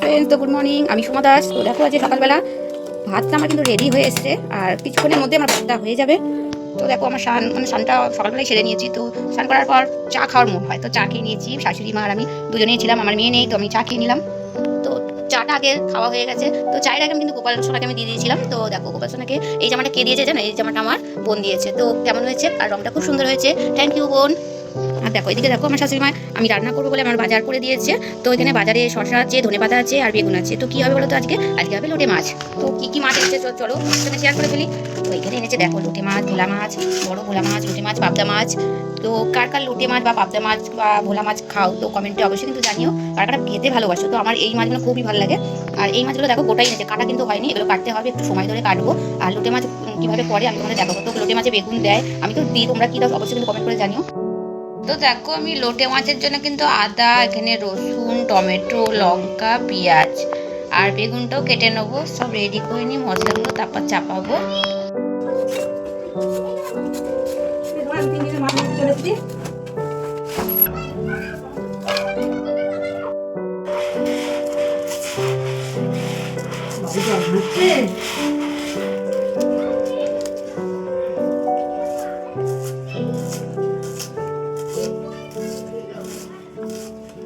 Friends তো good morning আমি সুমা দাস। তো দেখো আজকে সকালবেলা ভাতটা আমার কিন্তু রেডি হয়ে এসছে। আর কিছুক্ষণের মধ্যে আমার ভাতটা হয়ে যাবে। তো দেখো আমার স্নান মানে স্নানটা সকালবেলায় সেরে নিয়েছি। তো স্নান করার পর চা খাওয়ার মন হয়। তো চা খেয়ে নিয়েছি। শাশুড়ি মা আর আমি দুজনেই ছিলাম। আমার মেয়ে নেই, তো আমি চা খেয়ে নিলাম। তো চাটা আগে খাওয়া হয়ে গেছে। তো চায়ের আগে আমি কিন্তু গোপাল সোনাকে আমি দিয়ে দিয়েছিলাম। তো দেখো গোপাল সোনাকে এই জামাটা কে দিয়েছে জানো? এই জামাটা আমার বোন দিয়েছে। তো কেমন হয়েছে? আর রংটা খুব সুন্দর হয়েছে। থ্যাংক ইউ বোন। আর দেখো এদিকে দেখো আমার শাশুড়ি মা আমি রান্না করব বলে আমার বাজার করে দিয়েছে। তো এখানে বাজারে শসা আছে ধনে পাতা আছে আর বেগুন আছে। তো কি হবে বলো তো আজকে? আজকে হবে লোটে মাছ। তো কি কি মাছ এনেছে? চলো, সাথে শেয়ার করে ফেলি। তো এখানে এনেছে দেখো লোটে মাছ ভোলা মাছ বড় ভোলা মাছ লোটে মাছ পাবদা মাছ। তো কার কার লোটে মাছ বা পাবদা মাছ বা ভোলা মাছ খাও তো কমেন্টে অবশ্যই কিন্তু জানিও। কার কারা খেতে ভালোবাসো তো আমার এই মাছগুলো খুবই ভালো লাগে। আর এই মাছগুলো দেখো গোটাই এনেছে। কাটা কিন্তু হয়নি এগুলো কাটতে হবে একটু সময় ধরে কাটবো। আর লোটে মাছ কীভাবে পরে আমি তোমাদের দেখাবো। তো লোটে মাছে বেগুন দেয় আমি তো দিই তোমরা কি দাও অবশ্যই কিন্তু কমেন্ট করে জানিও। তো দেখো আমি লোটে মাছের জন্য কিন্তু আদা, এখানে রসুন, টমেটো, লঙ্কা, পেঁয়াজ আর বেগুনটাও কেটে নেব। সব রেডি করে নিই মশলাগুলো তারপর চাপাবো। ওই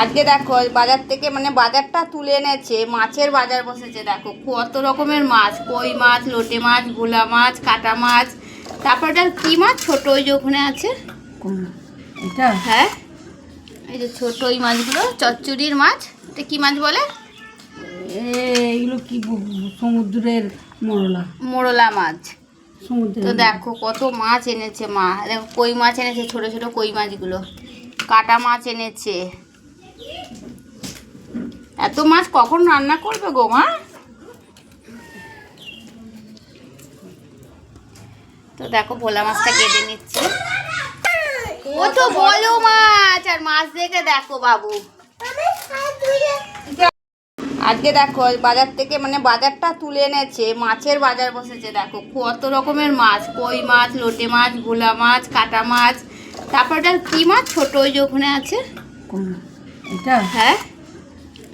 আজকে দেখো বাজার থেকে মানে বাজারটা তুলে এনেছে মাছের বাজার বসেছে দেখো কত রকমের মাছ কই মাছ লোটে মাছ ভোলা মাছ কাটা মাছ তারপর এটা কি মাছ? ছোট ওই যে ওখানে আছে। এটা? হ্যাঁ এই যে ছোট ওই মাছগুলো চচ্চড়ির মাছ এটা কি মাছ বলে? এ, এগুলো কি সমুদ্রের মরলা। মোরলা মাছ। তো দেখো কত মাছ এনেছে মা। দেখো কই মাছ এনেছে ছোট ছোট কই মাছগুলো। কাটা মাছ এনেছে। এত মাছ কখন রান্না করবে গো মা? তো দেখো ভোলা মাছটা কেটে নিচ্ছে। ও তো বলো মাছ আর মাছ দেখে দেখো বাবু। আজকে দেখো বাজার থেকে মানে বাজারটা তুলে এনেছে মাছের বাজার বসেছে দেখো। কত রকমের মাছ কই মাছ লোটে মাছ ভোলা মাছ কাটা মাছ। তারপর এটা কি মাছ? ছোট ওই যে ওখানে আছে। এটা? হ্যাঁ?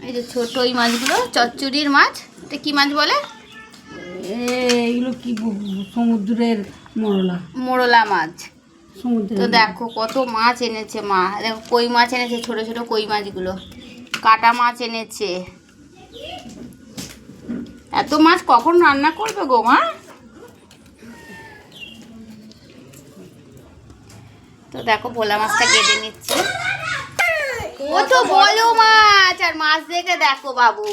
এই যে ছোট ওই মাছগুলো চচ্চড়ির মাছ। এটা কি মাছ বলে? এ, এগুলো কি সমুদ্রের মরলা। মোরলা মাছ। সমুদ্রের তো দেখো কত মাছ এনেছে মা। দেখো কই মাছ এনেছে ছোট ছোট কই মাছগুলো। কাটা মাছ এনেছে। এত মাছ কখন রান্না করবে গো মা? তো দেখো ভোলা মাছটা কেটে নিচ্ছে। ও তো বলো মাছ আর মাছ দেখে দেখো বাবু।